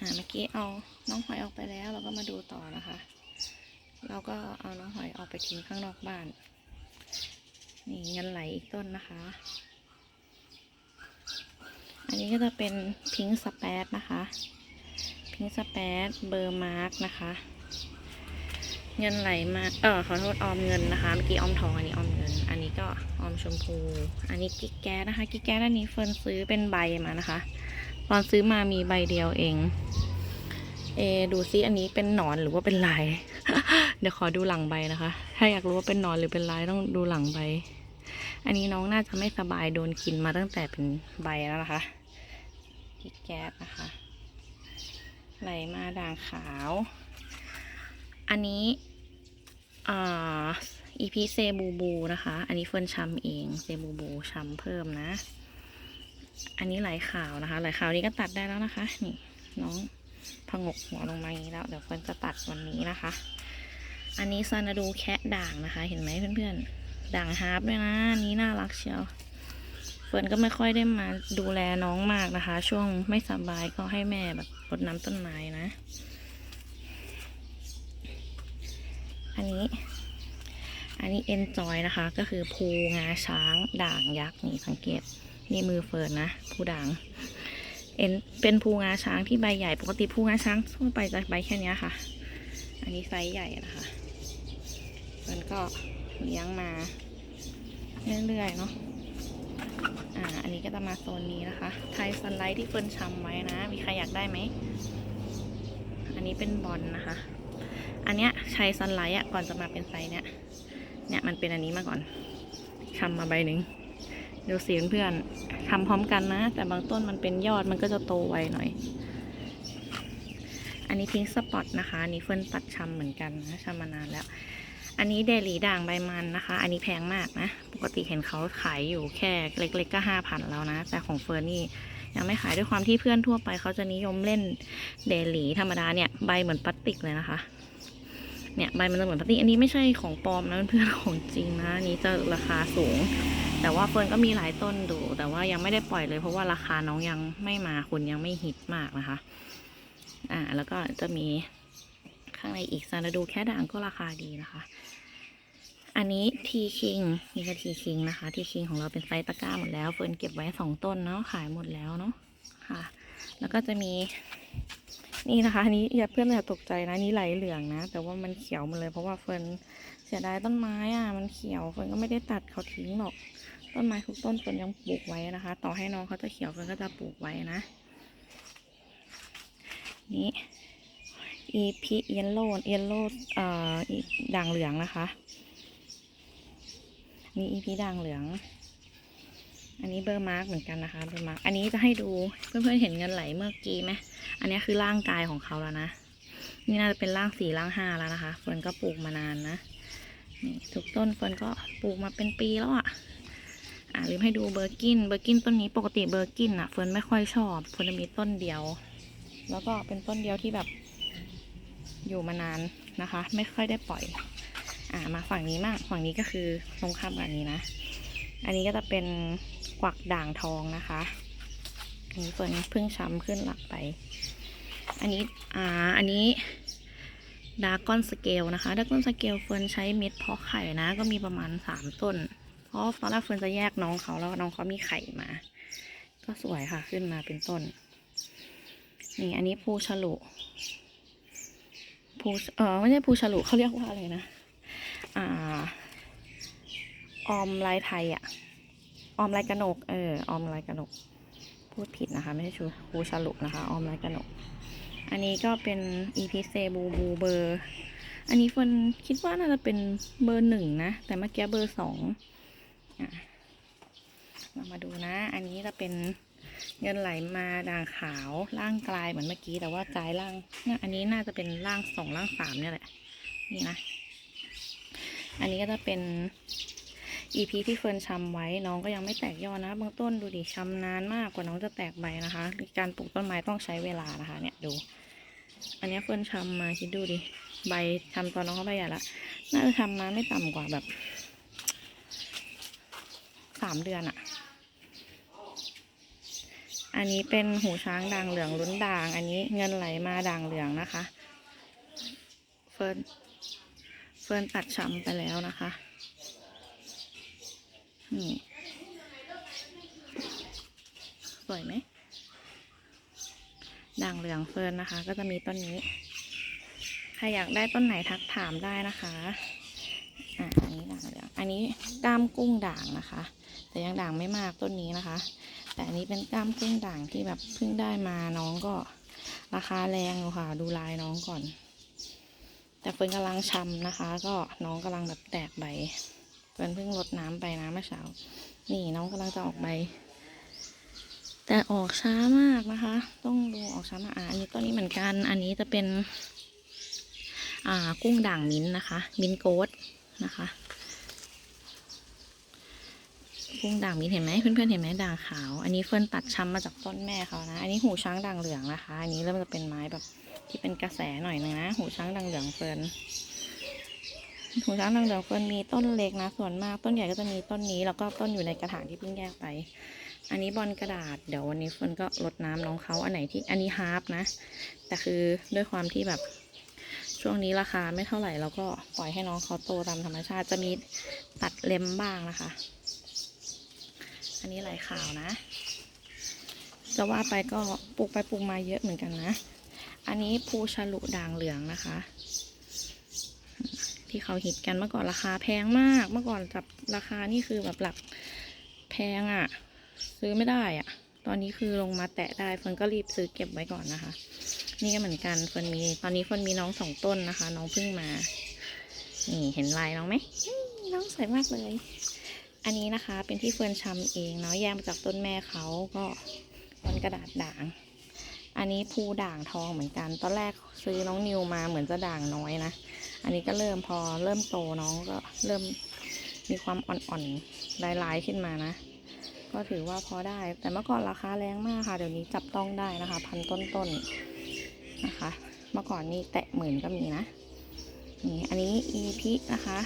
อ่าเมื่อกี้เอาน้องหอยออกไปแล้ว เราก็มาดูต่อนะคะ เราก็เอาน้องหอยออกไปทิ้งข้างนอกบ้าน นี่เงินไหลอีกต้นนะคะ อันนี้ก็จะเป็นพิงค์สเปซนะคะ พิงค์สเปซเบอร์มาร์กนะคะ เงินไหลมา เออขอโทษออมเงินนะคะ เมื่อกี้ออมทองอันนี้ออมเงิน อันนี้ก็ออมชมพู อันนี้กิ๊กแก๊สนะคะ กิ๊กแก๊สอันนี้เฟิร์นซื้อเป็นใบมานะคะ ตอนซื้อมามีใบเดียวเอง เอ ดูซิอันนี้เป็นหนอนหรือว่าเป็นลาย เดี๋ยวขอดูหลังใบนะคะ ถ้าอยากรู้ว่าเป็นหนอนหรือเป็นลายต้องดูหลังใบ อันนี้น้องน่าจะไม่สบายโดนกินมาตั้งแต่เป็นใบแล้วนะคะกิ๊กแก๊สนะคะไหลมาด่างขาว อันนี้อ่าอีพีเซบูบูนะคะ อันนี้เฟิร์นชำเอง เซบูบูชำเพิ่มนะ อันนี้ไหลขาวนะคะไหลขาวนี้ก็ตัดได้แล้วนะคะ นี่น้องพงกหัวลงมาอย่างนี้แล้ว เดี๋ยวเฟิร์นจะตัดวันนี้นะคะ อันนี้ซานาดูแคะด่างนะคะ เห็นไหมเพื่อนๆ ด่างฮาร์ปด้วยนะนนี้น่ารักเชียวเฟิร์นก็ไม่ค่อยได้มาดูแลน้องมากนะคะ ช่วงไม่สบายก็ให้แม่แบบรดน้ำต้นไม้นะ อันนี้ อันนี้เอนจอยนะคะ ก็คือภูงาช้างด่างยักษ์นี่สังเกต นี่มือเฟิร์นนะภูด่างเอ็นเป็นภูงาช้างที่ใบใหญ่ ปกติภูงาช้างทั่วไปจะใบแค่นี้ค่ะ อันนี้ไซส์ใหญ่นะคะเฟินก็เลี้ยงมาเรื่อยๆเนาะอ่าอันนี้ก็จะมาโซนนี้นะคะ ไทยซันไลท์ที่เฟิร์นชำไว้นะ มีใครอยากได้ไหม อันนี้เป็นบอลนะคะ อันเนี้ยใช้ซันไลท์อะก่อนจะมาเป็นไซส์เนี้ยเนี่ยมันเป็นอันนี้มาก่อนชำมาใบหนึ่ง ดูสียเพื่อนทำพร้อมกันนะ แต่บางต้นมันเป็นยอดมันก็จะโตไวหน่อย อันนี้พิงสปอตนะคะอันนี้เฟิร์นตัดชำเหมือนกันนะชำมานานแล้ว อันนี้เดลีด่างใบมันนะคะ อันนี้แพงมากนะ ปกติเห็นเขาขายอยู่แค่เล็กๆก็ห้าพันแล้วนะ แต่ของเฟิร์นนี่ยังไม่ขายด้วยความที่เพื่อนทั่วไปเขาจะนิยมเล่นเดลีธรรมดาเนี่ยใบเหมือนพลาสติกเลยนะคะเนี่ยใบมันจะเหมือนพลาสติกอันนี้ไม่ใช่ของปลอมนะเพื่อนของจริงนะนนี้จะราคาสูง แต่ว่าเฟิร์นก็มีหลายต้นดูแต่ว่ายังไม่ได้ปล่อยเลย เพราะว่าราคาน้องยังไม่มาคุณยังไม่ฮิตมากนะคะ อ่า แล้วก็จะมีข้างในอีกซานาดูแค่ด่างก็ราคาดีนะคะ อันนี้ทีคิงนี่ก็ทีคิงนะคะทีคิงของเราเป็นไซส์ตะกร้าหมดแล้วเฟิร์นเก็บไว้สองต้นเนาะขายหมดแล้วเนาะค่ะ แล้วก็จะมี นี่นะคะอันนี้อย่าเพื่อนอย่าตกใจนะนี่ไหลเหลืองนะ แต่ว่ามันเขียวหมาเลยเพราะว่าเฟิร์นเสียดายต้นไม้อะมันเขียวเฟิร์นก็ไม่ได้ตัดเขาทิ้งหรอก ต้นไม้ทุกต้นเฟิร์นยังปลูกไว้นะคะ ต่อให้น้องเขาจะเขียวเฟิร์นก็จะปลูกไว้นะ นี่อีพีเยลโล่เยลโล่เอ่อด่างเหลืองนะคะ นี่อีพีด่างเหลือง อันนี้เบอร์มาร์กเหมือนกันนะคะเบอร์มาร์กอันนี้จะให้ดูเพื่อนๆเห็นเงินไหลเมื่อกี้ไหมอันนี้คือร่างกายของเขาแล้วนะนี่น่าจะเป็นร่างสี่ร่างห้าแล้วนะคะเฟิร์นก็ปลูกมานานนะนี่ทุกต้นเฟิร์นก็ปลูกมาเป็นปีแล้วอะ่ะอ่าลืมให้ดูเบอร์กินเบอร์กินต้นนี้ปกติเบอร์กินอะ่ะเฟิร์นไม่ค่อยชอบเฟิร์นมีต้นเดียว แล้วก็เป็นต้นเดียวที่แบบอยู่มานานนะคะ ไม่ค่อยได้ปล่อย อ่ามาฝั่งนี้มั่งฝั่งนี้ก็คือตรงข้ามกับอันนี้นะ อันนี้ก็จะเป็นกวักด่างทองนะคะ อันนี้เฟิร์นเพิ่งช้ำขึ้นหลักไป อันนี้อ่าอันนี้ดาร์กอนสเกลนะคะดาร์กอนสเกลเฟิร์นใช้เม็ดเพาะไข่นะ ก็มีประมาณสามต้น เพราะตอนแรกเฟิร์นจะแยกน้องเขาแล้วน้องเขามีไข่มา ก็สวยค่ะขึ้นมาเป็นต้น นี่อันนี้ภูฉลุภูเออไม่ใช่ภูฉลุเขาเรียกว่าอะไรนะ อ่า ออมลายไทยอะออมลายกระหนก เออ ออมลายกระหนก พูดผิดนะคะ ไม่ใช่ชูภูฉลุนะคะ ออมลายกระหนก อันนี้ก็เป็นอีพีเซบูบูเบอร์ อันนี้เฟินคิดว่าน่าจะเป็นเบอร์หนึ่งนะ แต่เมื่อกี้เบอร์สองเรามาดูนะ อันนี้จะเป็นเงินไหลมาด่างขาวร่างกลายเหมือนเมื่อกี้ แต่ว่ากลายร่างน่าอันนี้น่าจะเป็นร่างสองร่างสามเนี่ยแหละ นี่นะ อันนี้ก็จะเป็น EP ที่เฟิร์นชำไว้น้องก็ยังไม่แตกยอดนะบางต้นดูดิชำนานมากกว่าน้องจะแตกใบนะคะ การปลูกต้นไม้ต้องใช้เวลานะคะ เนี่ยดู อันนี้เฟิร์นชำมาคิดดูดิใบชำตอนน้องเขาใบใหญ่ละน่าจะทำมาไม่ต่ำกว่าแบบสามเดือนอะอันนี้เป็นหูช้างด่างเหลืองลุ้นด่าง อันนี้เงินไหลมาด่างเหลืองนะคะ เฟิร์นเฟิร์นตัดช้ำไปแล้วนะคะ นี่สวยไหมด่างเหลืองเฟิร์นนะคะ ก็จะมีต้นนี้ ใครอยากได้ต้นไหนทักถามได้นะคะอะอันนี้ด่างเหลือง อันนี้ก้ามกุ้งด่างนะคะ แต่ยังด่างไม่มากต้นนี้นะคะ แต่อันนี้เป็นก้ามกุ้งด่างที่แบบเพิ่งได้มาน้องก็ราคาแรงอยู่ค่ะ ดูลายน้องก่อน แต่เฟิร์นกำลังชำนะคะ ก็น้องกำลังแบบแตกใบ เฟิร์นเพิ่งรดน้ำไปนะเมื่อเช้า นี่น้องกำลังจะออกใบ แต่ออกช้ามากนะคะ ต้องดูออกช้ามากอะอันนี้ต้นนี้เหมือนกัน อันนี้จะเป็น อ่า กุ้งด่างมิ้นนะคะ มิ้นโกดนะคะ กุ้งด่างมิ้นเห็นไหมเพื่อนๆเห็นไหมด่างขาว อันนี้เฟิร์นตัดช้ำมาจากต้นแม่เขานะ อันนี้หูช้างด่างเหลืองนะคะ อันนี้เริ่มจะเป็นไม้แบบที่เป็นกระแสหน่อยหนึงนะ หูช้างด่างเหลืองเฟิร์น หูช้างด่างเหลืองเฟิร์นมีต้นเล็กนะ ส่วนมากต้นใหญ่ก็จะมีต้นนี้ แล้วก็ต้นอยู่ในกระถางที่เพิ่งแยกไป อันนี้บอลกระดาษ เดี๋ยววันนี้เฟิร์นก็รดน้ำน้องเขาอันไหนที่อันนี้ฮาร์ปนะ แต่คือด้วยความที่แบบช่วงนี้ราคาไม่เท่าไหร่เราก็ปล่อยให้น้องเขาโตตามธรรมชาติจะมีตัดเล็มบ้างนะคะ อันนี้ลายขาวนะ จะว่าไปก็ปลูกไปปลูกมาเยอะเหมือนกันนะ อันนี้ภูฉลุด่างเหลืองนะคะ ที่เขาฮิตกันเมื่อก่อนราคาแพงมาก เมื่อก่อนจับราคานี่คือแบบหลักแพงอะ่ะ ซื้อไม่ได้อะ่ะ ตอนนี้คือลงมาแตะได้เฟิร์นก็รีบซื้อเก็บไว้ก่อนนะคะ นี่ก็เหมือนกันเฟิร์นมีตอนนี้เฟิร์นมีน้องสองต้นนะคะ น้องเพิ่งมา นี่เห็นลายน้องไหมน้องสวยมากเลย อันนี้นะคะ เป็นที่เฟิร์นชำเองเนาะแยกมาจากต้นแม่เขาก็บนกระดาษด่างอันนี้ภูด่างทองเหมือนกัน ตอนแรกซื้อน้องนิวมาเหมือนจะด่างน้อยนะ อันนี้ก็เริ่มพอเริ่มโตน้องก็เริ่มมีความอ่อนๆลายๆขึ้นมานะ ก็ถือว่าพอได้ แต่เมื่อก่อนราคาแรงมากค่ะ เดี๋ยวนี้จับต้องได้นะคะ พันต้นๆนะคะ เมื่อก่อนนี่แตะหมื่นก็มีนะ นี่อันนี้ EP นะคะ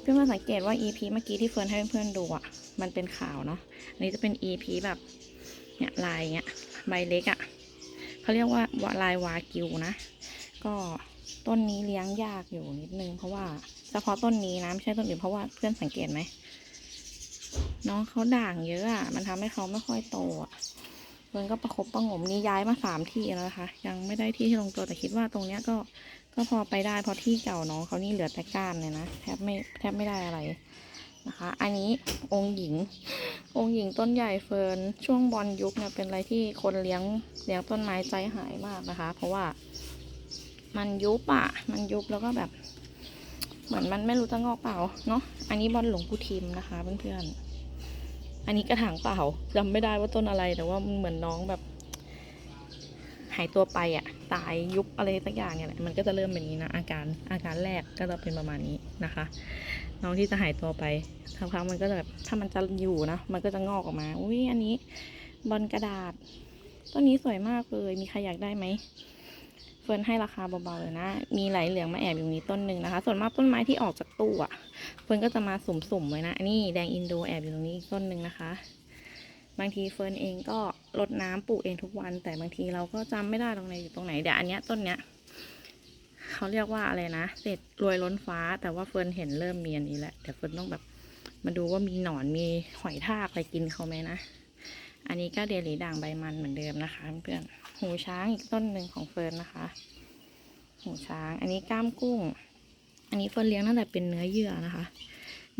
เพื่อนมาสังเกตว่า EP เมื่อกี้ที่เฟิร์นให้เพื่อนๆดูอะ มันเป็นขาวเนาะ อันนี้จะเป็น EP แบบเนี่ยลายเงี้ยใบเล็กอะ่ะเขาเรียกว่าลายวากิวนะ ก็ ต้นนี้เลี้ยงยากอยู่นิดนึง เพราะว่าเฉพาะต้นนี้นะไม่ใช่ต้นอื่นเพราะว่าเพื่อนสังเกตไหมน้องเขาด่างเยอะอะมันทำให้เขาไม่ค่อยโตอะเฟิร์นก็ประคบประงมนี่ย้ายมาสามที่แล้วนะคะ ยังไม่ได้ที่ที่ลงตัวแต่คิดว่าตรงเนี้ยก็ก็พอไปได้เพราะที่เก่าน้องเขานี่เหลือแต่ก้านเลยนะแทบไม่แทบไม่ได้อะไรนะคะ อันนี้องค์หญิง องค์หญิงต้นใหญ่เฟิร์นช่วงบอลยุคเนี่ยเป็นอะไรที่คนเลี้ยงเลี้ยงต้นไม้ใจหายมากนะคะ เพราะว่า มันยุบอะมันยุบแล้วก็แบบ เหมือนมันไม่รู้จะงอกเปล่าเนาะ อันนี้บอลหลวงปูทิมนะคะเพื่อนๆ อันนี้กระถางเปล่าจำไม่ได้ว่าต้นอะไรแต่ว่ามันเหมือนน้องแบบ หายตัวไปอะ ตายยุบอะไรสักอย่างเนี่ยแหละ มันก็จะเริ่มเป็นอย่างนี้นะอาการอาการแรกก็จะเป็นประมาณนี้นะคะ น้องที่จะหายตัวไปสักพักมันก็จะแบบถ้ามันจะอยู่นะ มันก็จะงอกออกมา อุ้ยอันนี้บอลกระดาษต้นนี้สวยมากเลย มีใครอยากได้ไหม เฟิร์นให้ราคาเบาๆเลยนะ มีไหลเหลืองมาแอบอยู่นี้ต้นหนึ่งนะคะ ส่วนมากต้นไม้ที่ออกจากตู้อะ เฟิร์นก็จะมาสุ่มๆไว้นะอันนี้แดงอินโดแอบอยู่ตรงนี้อีกต้นหนึ่งนะคะ บางทีเฟิร์นเองก็รดน้ำปลูกเองทุกวัน แต่บางทีเราก็จำไม่ได้ตรงไหนอยู่ตรงไหน เดี๋ยวอันเนี้ยต้นเนี้ยเขาเรียกว่าอะไรนะเศษรวยล้นฟ้า แต่ว่าเฟิร์นเห็นเริ่มมีอันนี้แหละเดี๋ยวเฟิร์นต้องแบบมาดูว่ามีหนอนมีหอยทากอะไรกินเขาไหมนะ อันนี้ก็เดลีด่างใบมันเหมือนเดิมนะคะเพื่อน หูช้างอีกต้นหนึ่งของเฟิร์นนะคะ หูช้าง อันนี้ก้ามกุ้ง อันนี้เฟิร์นเลี้ยงตั้งแต่เป็นเนื้อเยื่อนะคะ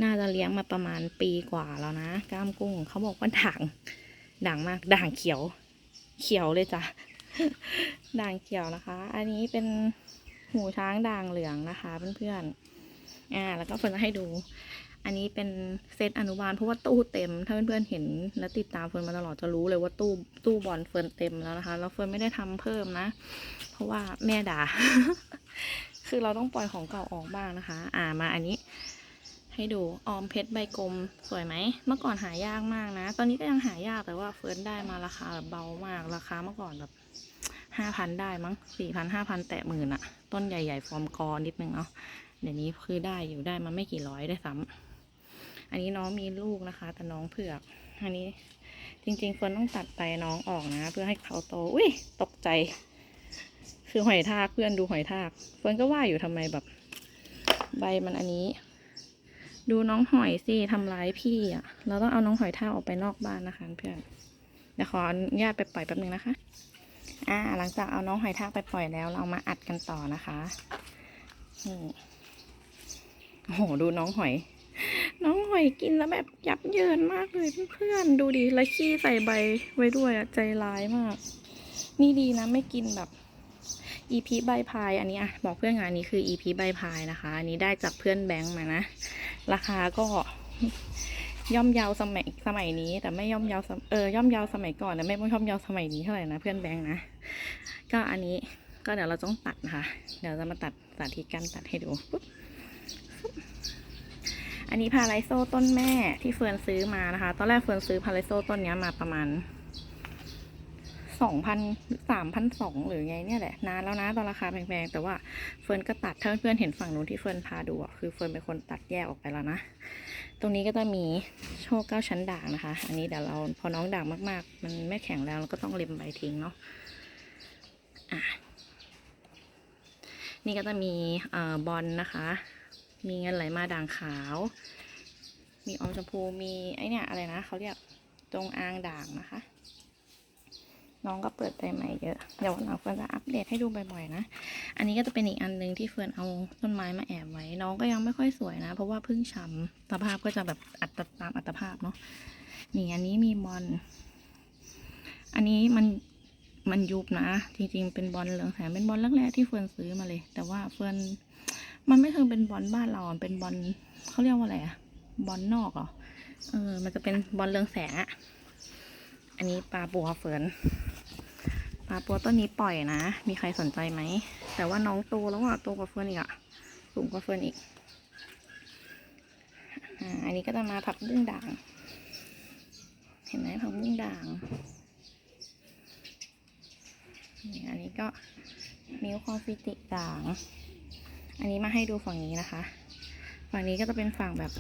น่าจะเลี้ยงมาประมาณปีกว่าแล้วนะก้ามกุ้งเขาบอกว่าด่างด่างมากด่างเขียว เขียวเลยจ้ะด่างเขียวนะคะ อันนี้เป็นหูช้างด่างเหลืองนะคะเพื่อนๆอ่าแล้วก็เฟิร์นจะให้ดู อันนี้เป็นเซตอนุบาลเพราะว่าตู้เต็ม ถ้าเพื่อนๆเห็นและติดตามเฟิร์นมาตลอดจะรู้เลยว่าตู้ตู้บอลเฟิร์นเต็มแล้วนะคะ แล้วเฟิร์นไม่ได้ทำเพิ่มนะ เพราะว่าแม่ด่า คือเราต้องปล่อยของเก่าออกบ้างนะคะ อ่ามาอันนี้ ให้ดูออมเพชรใบกลมสวยไหม เมื่อก่อนหายากมากนะ ตอนนี้ก็ยังหายากแต่ว่าเฟิร์นได้มาราคาแบบเบามาก ราคาเมื่อก่อนแบบห้าพันได้มั้งสี่พันห้าพันแตะหมื่นอะต้นใหญ่ๆ ฟอร์มกอนิดนึงเนาะเดี๋ยวนี้คือได้อยู่ได้มาไม่กี่ร้อยได้ซ้ำ อันนี้น้องมีลูกนะคะ แต่น้องเผือก อันนี้จริงๆเฟิร์นต้องตัดใบน้องออกนะ เพื่อให้เขาโต อุ้ยตกใจ คือหอยทากเพื่อนดูหอยทากเฟิร์นก็ว่าอยู่ทำไมแบบ ใบมันอันนี้ ดูน้องหอยสิทำร้ายพี่อะ เราต้องเอาน้องหอยทากออกไปนอกบ้านนะคะเพื่อนเดี๋ยวขออนุญาตไปปล่อยแป๊บนึงนะคะ อ่า หลังจากเอาน้องหอยทากไปปล่อยแล้ว เรามาอัดกันต่อนะคะนี่โอ้โห ดูน้องหอย น้องหอยกินแล้วแบบยับเยินมากเลยเพื่อนๆดูดิแล้วขี้ใส่ใบไว้ด้วยอะใจร้ายมาก นี่ดีนะไม่กินแบบอีพีใบพายอันนี้อะบอกเพื่อนงานนี้คืออีพีใบพายนะคะ อันนี้ได้จากเพื่อนแบงค์มานะ ราคาก็ย่อมเยาวสมัยสมัยนี้ แต่ไม่ย่อมเยาวสมเออย่อมเยาวสมัยก่อนแต่ไม่ย่อมเยาวสมัยนี้เท่าไหร่นะเพื่อนแบงค์นะก็อันนี้ก็เดี๋ยวเราต้องตัดนะคะ เดี๋ยวจะมาตัดสาธิตการตัดให้ดูปุ๊บ อันนี้พาราไลโซต้นแม่ที่เฟิร์นซื้อมานะคะ ตอนแรกเฟิร์นซื้อพาราไลโซต้นนี้มาประมาณสองพันสามพันสองหรือไงเนี่ยแหละนานแล้วนะตอนราคาแพงๆ แต่ว่าเฟิร์นก็ตัดถ้าเพื่อนๆเห็นฝั่งนู้นที่เฟิร์นพาดูอะคือเฟิร์นเป็นคนตัดแยกออกไปแล้วนะ ตรงนี้ก็จะมีโชคเก้าชั้นด่างนะคะ อันนี้เดี๋ยวเราพอน้องด่างมากๆ มันไม่แข็งแล้วเราก็ต้องเล็มใบทิ้งเนาะอะนี่ก็จะมีเอ่อบอลนะคะ มีเงินไหลมาด่างขาว มีออมชมพูมีไอเนี่ยอะไรนะเขาเรียกจงอางด่างนะคะ น้องก็เปิดไปใหม่เยอะเดี๋ยววันหลังเฟิร์นจะอัปเดตให้ดูบ่อยๆนะ อันนี้ก็จะเป็นอีกอันหนึ่งที่เฟิร์นเอาต้นไม้มาแอบไว้ น้องก็ยังไม่ค่อยสวยนะ เพราะว่าเพิ่งช้ำสภาพก็จะแบบอัตตามอัตภาพเนาะนี่อันนี้มีบอลอันนี้มันมันยุบนะ จริงๆ เป็นบอลเหลืองแสงเป็นบอลแรกๆที่เฟิร์นซื้อมาเลย แต่ว่าเฟิร์น มันไม่เทิงเป็นบอลบ้านเราอะเป็นบอลเขาเรียกว่าอะไรอะบอลนอกเหรอเออ มันจะเป็นบอลเรืองแสงอะอันนี้ปลาบัวเฟิร์นปลาปัวต้นนี้ปล่อยนะ มีใครสนใจไหม แต่ว่าน้องโตแล้วอะโตกว่าเฟิร์นอีกอะสูงกว่าเฟิร์นอีกอ่าอันนี้ก็จะมาผักบุ้งด่าง เห็นไหมผักบุ้งด่างอันนี้ก็มิลคอฟิติด่าง อันนี้มาให้ดูฝั่งนี้นะคะ ฝั่งนี้ก็จะเป็นฝั่งแบบ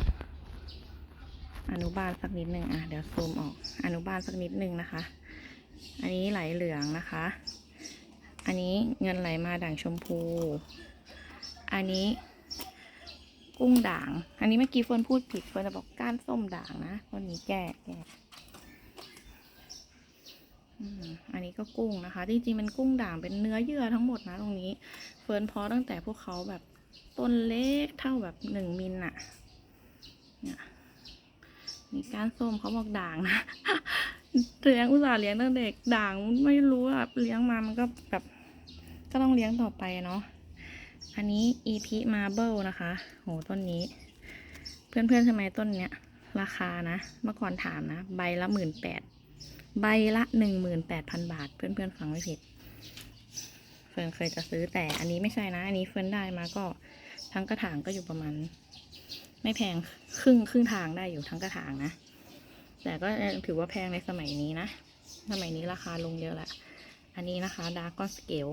อนุบาลสักนิดหนึ่งอะเดี๋ยวซูมออกอนุบาลสักนิดหนึ่งนะคะ อันนี้ไหลเหลืองนะคะ อันนี้เงินไหลมาด่างชมพู อันนี้กุ้งด่าง อันนี้เมื่อกี้เฟิร์นพูดผิดเฟิร์นจะบอกก้านส้มด่างนะคนนี้แก้แก้ อันนี้ก็กุ้งนะคะ จริงๆมันกุ้งด่างเป็นเนื้อเยื่อทั้งหมดนะตรงนี้ เฟิร์นเพาะตั้งแต่พวกเขาแบบต้นเล็กเท่าแบบหนึ่งมิลอะนี่ก้านส้มเขาบอกด่างนะเลี้ยงอุตส่าห์เลี้ยงตั้งเด็กด่างไม่รู้อะเลี้ยงมามันก็แบบก็ต้องเลี้ยงต่อไปเนาะ อันนี้ EP Marble นะคะ โหต้นนี้ เพื่อนๆใช่ไหมต้นเนี้ย ราคานะ เมื่อก่อนถามนะ ใบละหมื่นแปด ใบละหนึ่งหมื่นแปดพันบาท เพื่อนๆฟังไม่ผิด เฟิร์นเคยจะซื้อแต่อันนี้ไม่ใช่นะ อันนี้เฟิร์นได้มาก็ทั้งกระถางก็อยู่ประมาณ ไม่แพงครึ่งครึ่งทางได้อยู่ทั้งกระถางนะ แต่ก็ถือว่าแพงในสมัยนี้นะ สมัยนี้ราคาลงเยอะแหละ อันนี้นะคะดาร์กอนสเกล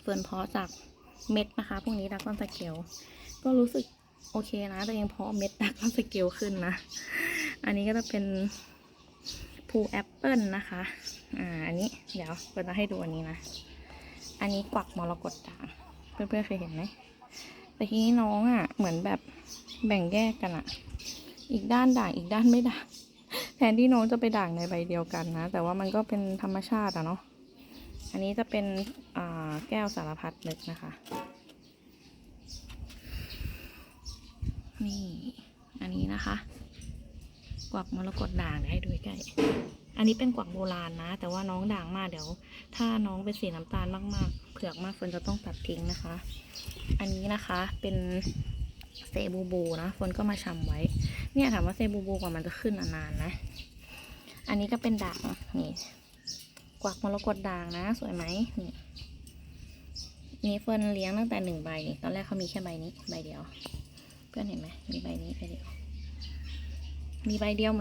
เฟิร์นเพาะจากเม็ดนะคะ พวกนี้ดาร์กอนสเกลก็รู้สึกโอเคนะ แต่ยังเพาะเม็ดดาร์กอนสเกลขึ้นนะ อันนี้ก็จะเป็น ภูแอปเปิลนะคะ อ่า อันนี้เดี๋ยวเฟิร์นจะให้ดูอันนี้นะ อันนี้กวักมรกตด่าง เพื่อนๆเคยเห็นไหม แต่ทีนี้น้องอะ่ะ เหมือนแบบแบ่งแยกกันอะ่ะ อีกด้านด่าง อีกด้านไม่ด่าง แทนที่น้องจะไปด่างในใบเดียวกันนะ แต่ว่ามันก็เป็นธรรมชาติอะเนาะ อันนี้จะเป็น อ่า แก้วสารพัดนึกนะคะ นี่ อันนี้นะคะ กวักมรกตด่างเดี๋ยวให้ดูใกล้อันนี้เป็นกวักโบราณนะ แต่ว่าน้องด่างมากเดี๋ยว ถ้าน้องเป็นสีน้ำตาลมากๆ เผือกมากเฟิร์นจะต้องตัดทิ้งนะคะ อันนี้นะคะเป็นเซบูบูนะเฟินก็มาชำไว้ เนี่ยถามว่าเซบูบูกว่ามันจะขึ้นนานๆนะ อันนี้ก็เป็นด่างนี่ กวักมรกตด่างนะ สวยไหมนี่นี่เฟิร์นเลี้ยงตั้งแต่หนึ่งใบนี่ตอนแรกเขามีแค่ใบนี้ใบเดียว เพื่อนเห็นไหมมีใบนี้ใบเดียว มีใบเดียว